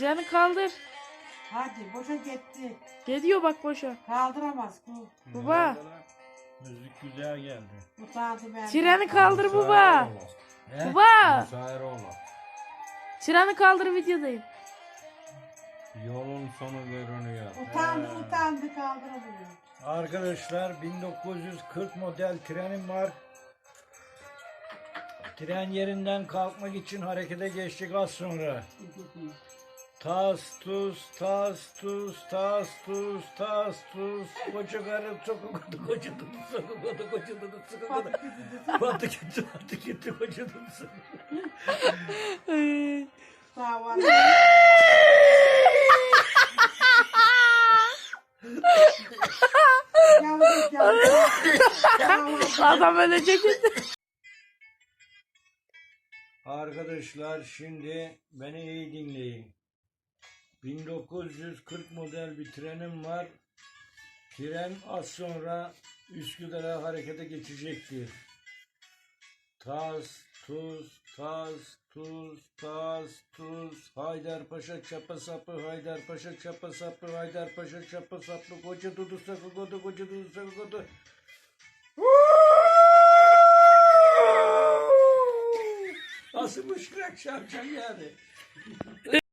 Treni kaldır. Hadi boşa gitti. Gidiyor bak boşa. Kaldıramaz bu. Baba. Müzik güzel geldi. Utandı ben. Treni kaldır baba. He? Baba. Musairoğlu. Treni kaldır videodayım. Yolun sonu görünüyor. Utandı He. utandı kaldıramıyor. Arkadaşlar 1940 model trenim var. Tren yerinden kalkmak için harekete geçtik az sonra. Tas tuz tas tuz tas tuz tas tuz koca karı sokukudu koca dudu sokukudu koca dudu sokukudu batı gitti batı gitti koca dudu sokukudu Ay. Sağ yavrum. Adam ölecek. Arkadaşlar şimdi beni iyi dinleyin. 1940 model bir trenim var. Tren az sonra Üsküdar'a harekete geçecektir. Tas, tuz, tas, tuz, tas, tuz. Haydarpaşa çapa sapı, Haydarpaşa çapa sapı, Haydarpaşa çapa sapı. Koca dudu sakı kodu, koca dudu sakı kodu. Nasıl müşkürek şarkı yani.